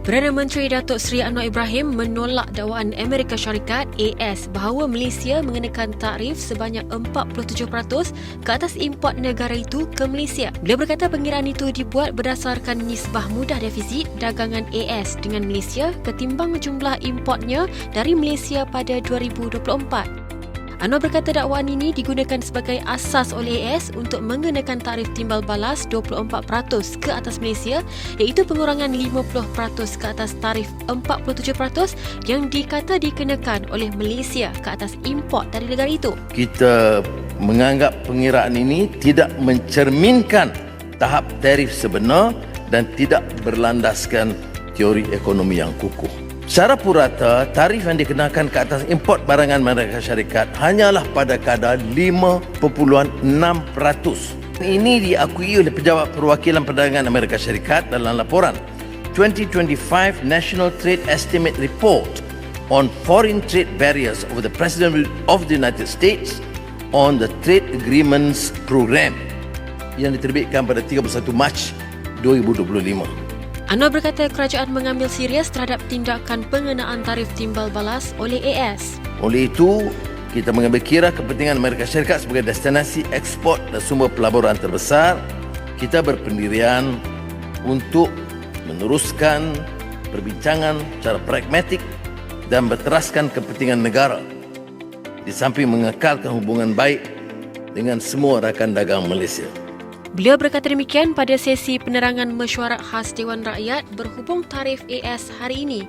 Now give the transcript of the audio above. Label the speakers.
Speaker 1: Perdana Menteri Datuk Seri Anwar Ibrahim menolak dakwaan Amerika Syarikat AS bahawa Malaysia mengenakan tarif sebanyak 47% ke atas import negara itu ke Malaysia. Beliau berkata pengiraan itu dibuat berdasarkan nisbah mudah defisit dagangan AS dengan Malaysia ketimbang jumlah importnya dari Malaysia pada 2024. Anwar berkata dakwaan ini digunakan sebagai asas oleh AS untuk mengenakan tarif timbal balas 24% ke atas Malaysia iaitu pengurangan 50% ke atas tarif 47% yang dikata dikenakan oleh Malaysia ke atas import dari negara itu.
Speaker 2: kita menganggap pengiraan ini tidak mencerminkan tahap tarif sebenar dan tidak berlandaskan teori ekonomi yang kukuh. Secara purata, tarif yang dikenakan ke atas import barangan Amerika Syarikat hanyalah pada kadar 5.6%. Ini diakui oleh Pejabat Perwakilan Perdagangan Amerika Syarikat dalam laporan 2025 National Trade Estimate Report on Foreign Trade Barriers of the President of the United States on the Trade Agreements Program yang diterbitkan pada 31 Mac 2025.
Speaker 1: Anwar berkata kerajaan mengambil serius terhadap tindakan pengenaan tarif timbal balas oleh AS.
Speaker 2: Oleh itu, kita mengambil kira kepentingan Amerika Syarikat sebagai destinasi ekspor dan sumber pelaburan terbesar. Kita berpendirian untuk meneruskan perbincangan secara pragmatik dan berteraskan kepentingan negara di samping mengekalkan hubungan baik dengan semua rakan dagang Malaysia.
Speaker 1: Beliau berkata demikian pada sesi penerangan mesyuarat khas Dewan Rakyat berhubung tarif AS hari ini.